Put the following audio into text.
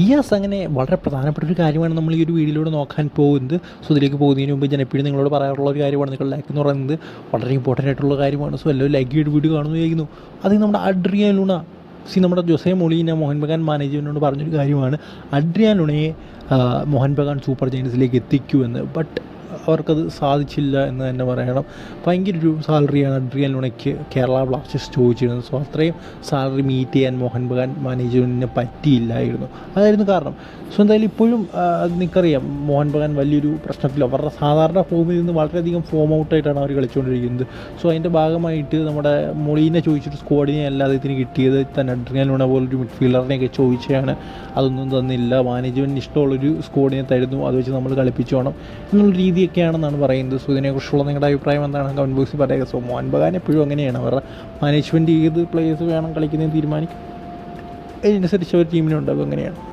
Yes അങ്ങനെ വളരെ പ്രധാനപ്പെട്ട ഒരു കാര്യമാണ് നമ്മൾ ഈ ഒരു വീഡിയോയിലൂടെ നോക്കാൻ പോകുന്നത്. സോ ഇതിലേക്ക് പോകുന്നതിന് മുമ്പ് ഞാൻ നിങ്ങളോട് പറയാറുള്ള ഒരു കാര്യമാണ്. നിങ്ങൾ ലൈക്ക് എന്ന് പറയുന്നത് വളരെ ഇമ്പോർട്ടന്റ് ആയിട്ടുള്ള കാര്യമാണ്. സോ എല്ലാവരും ലൈക്ക് ചെയ്ത് വീഡിയോ കാണുന്നു ചോദിക്കുന്നു അത് നമ്മുടെ അഡ്രിയാൻ ലുണ സി നമ്മുടെ ജോസെ മൊളീന മോഹൻ ബഗാൻ മാനേജ്മെന്റിനോട് പറഞ്ഞൊരു കാര്യമാണ്. അഡ്രിയാൻ ലുണയെ മോഹൻ ബഗാൻ സൂപ്പർ ജയൻസിലേക്ക് എത്തിക്കൂ എന്ന് ബട്ട് അവർക്കത് സാധിച്ചില്ല എന്ന് തന്നെ പറയണം. ഭയങ്കര ഒരു സാലറിയാണ് അഡ്രിയൻ ലുണയ്ക്ക് കേരള ബ്ലാസ്റ്റേഴ്സ് ചോദിച്ചിരുന്നത്. സോ അത്രയും സാലറി മീറ്റ് ചെയ്യാൻ മോഹൻ ബഗാൻ മാനേജ്മെന്റിന് പറ്റിയില്ലായിരുന്നു. അതായിരുന്നു കാരണം. സോ എന്തായാലും ഇപ്പോഴും നിനക്കറിയാം മോഹൻ ബഗാൻ വലിയൊരു പ്രശ്നത്തിൽ അവരുടെ സാധാരണ ഫോമിൽ നിന്ന് വളരെയധികം ഫോം ഔട്ടായിട്ടാണ് അവർ കളിച്ചുകൊണ്ടിരിക്കുന്നത്. സോ അതിന്റെ ഭാഗമായിട്ട് നമ്മുടെ മൊളീനെ ചോദിച്ചിട്ട് സ്ക്വാഡിനെ അല്ലാതെ ഇതിന് കിട്ടിയത്. തന്നെ അഡ്രിയൻ ലുണ പോലൊരു മിഡ്ഫീൽഡറിനെയൊക്കെ ചോദിച്ചാണ് അതൊന്നും തന്നില്ല. മാനേജ്മെന്റിന് ഇഷ്ടമുള്ളൊരു സ്ക്വാഡിനെ തരുന്നു. അത് വെച്ച് നമ്മൾ കളിപ്പിച്ചോണം. എന്നുള്ള രീതിയൊക്കെയാണെന്നാണ് പറയുന്നത്? സോ ഇതിനെക്കുറിച്ചുള്ള നിങ്ങളുടെ അഭിപ്രായം എന്താണ്? കമന്റ് ബോക്സിൽ പറയുക. സോ മോഹൻ ബഗാൻ എപ്പോഴും അങ്ങനെയാണ്. അവരുടെ മാനേജ്മെന്റ് ഏത് പ്ലേയേഴ്സ് വേണം കളിക്കുന്നതെന്ന് തീരുമാനിക്കും. അതിനനുസരിച്ച് അവർ ടീമിനുണ്ടാകും അങ്ങനെയാണ്.